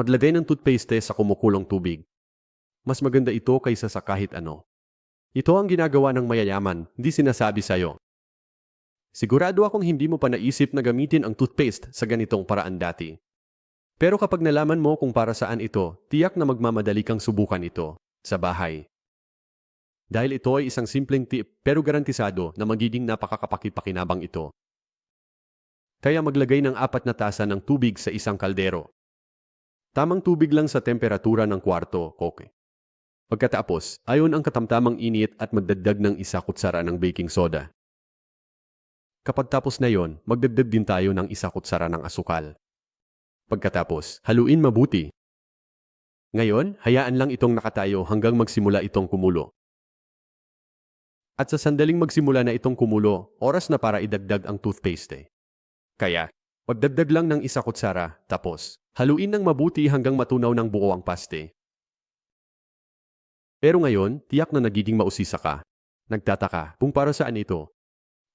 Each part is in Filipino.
Maglagay ng toothpaste sa kumukulong tubig. Mas maganda ito kaysa sa kahit ano. Ito ang ginagawa ng mayayaman, hindi sinasabi sa'yo. Sigurado akong hindi mo pa naisip na gamitin ang toothpaste sa ganitong paraan dati. Pero kapag nalaman mo kung para saan ito, tiyak na magmamadali kang subukan ito sa bahay. Dahil ito ay isang simpleng tip pero garantisado na magiging napakakapakipakinabang ito. Kaya maglagay ng apat na tasa ng tubig sa isang kaldero. Tamang tubig lang sa temperatura ng kwarto, koke. Pagkatapos, ayon ang katamtamang init at magdagdag ng isa kutsara ng baking soda. Kapag tapos na yon, magdagdag din tayo ng isa kutsara ng asukal. Pagkatapos, haluin mabuti. Ngayon, hayaan lang itong nakatayo hanggang magsimula itong kumulo. At sa sandaling magsimula na itong kumulo, oras na para idagdag ang toothpaste. Kaya, magdagdag lang ng isa kutsara, tapos, haluin ng mabuti hanggang matunaw ng buo ang paste. Pero ngayon, tiyak na nagiging mausisa ka. Nagtataka kung para saan ito.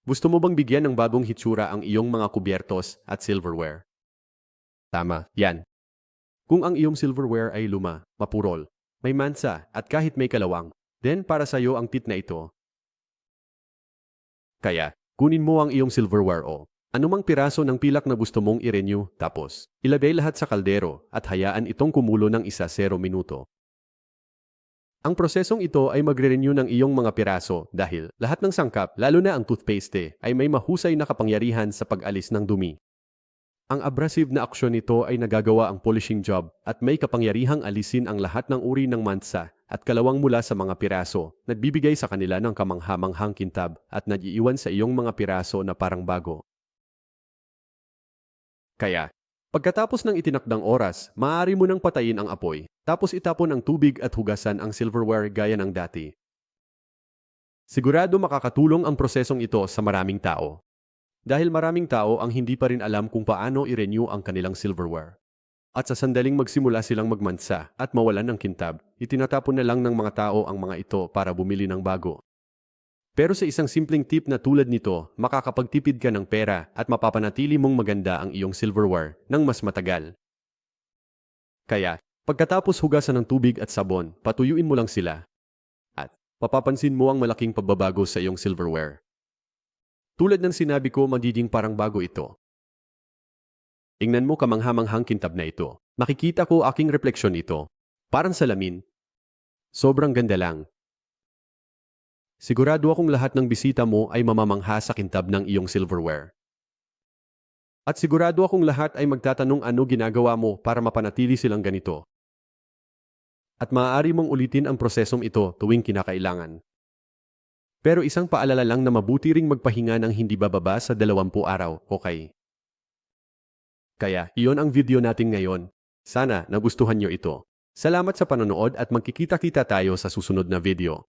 Gusto mo bang bigyan ng bagong hitsura ang iyong mga kubyertos at silverware? Tama, yan. Kung ang iyong silverware ay luma, mapurol, may mansa at kahit may kalawang, then para sa iyo ang tit na ito. Kaya, kunin mo ang iyong silverware o anumang piraso ng pilak na gusto mong i-renew tapos ilagay lahat sa kaldero at hayaan itong kumulo ng isa 0 minuto. Ang prosesong ito ay magre-renew ng iyong mga piraso dahil lahat ng sangkap, lalo na ang toothpaste, ay may mahusay na kapangyarihan sa pag-alis ng dumi. Ang abrasive na aksyon nito ay nagagawa ang polishing job at may kapangyarihang alisin ang lahat ng uri ng mansa at kalawang mula sa mga piraso, nagbibigay sa kanila ng kamanghamanghang kintab at nag-iiwan sa iyong mga piraso na parang bago. Kaya, pagkatapos ng itinakdang oras, maaari mo nang patayin ang apoy, tapos itapon ang tubig at hugasan ang silverware gaya ng dati. Sigurado makakatulong ang prosesong ito sa maraming tao. Dahil maraming tao ang hindi pa rin alam kung paano i-renew ang kanilang silverware. At sa sandaling magsimula silang magmansa at mawalan ng kintab, itinatapon na lang ng mga tao ang mga ito para bumili ng bago. Pero sa isang simpleng tip na tulad nito, makakapagtipid ka ng pera at mapapanatili mong maganda ang iyong silverware ng mas matagal. Kaya, pagkatapos hugasan ng tubig at sabon, patuyuin mo lang sila. At papapansin mo ang malaking pagbabago sa iyong silverware. Tulad ng sinabi ko, magiging parang bago ito. Tingnan mo kamanghamanghang kintab na ito. Makikita ko aking refleksyon ito. Parang salamin. Sobrang ganda lang. Sigurado akong lahat ng bisita mo ay mamamangha sa kintab ng iyong silverware. At sigurado akong lahat ay magtatanong ano ginagawa mo para mapanatili silang ganito. At maaari mong ulitin ang prosesong ito tuwing kinakailangan. Pero isang paalala lang na mabuti ring magpahinga ng hindi bababa sa 20 araw, okay? Kaya, iyon ang video natin ngayon. Sana nagustuhan nyo ito. Salamat sa panonood at magkikita-kita tayo sa susunod na video.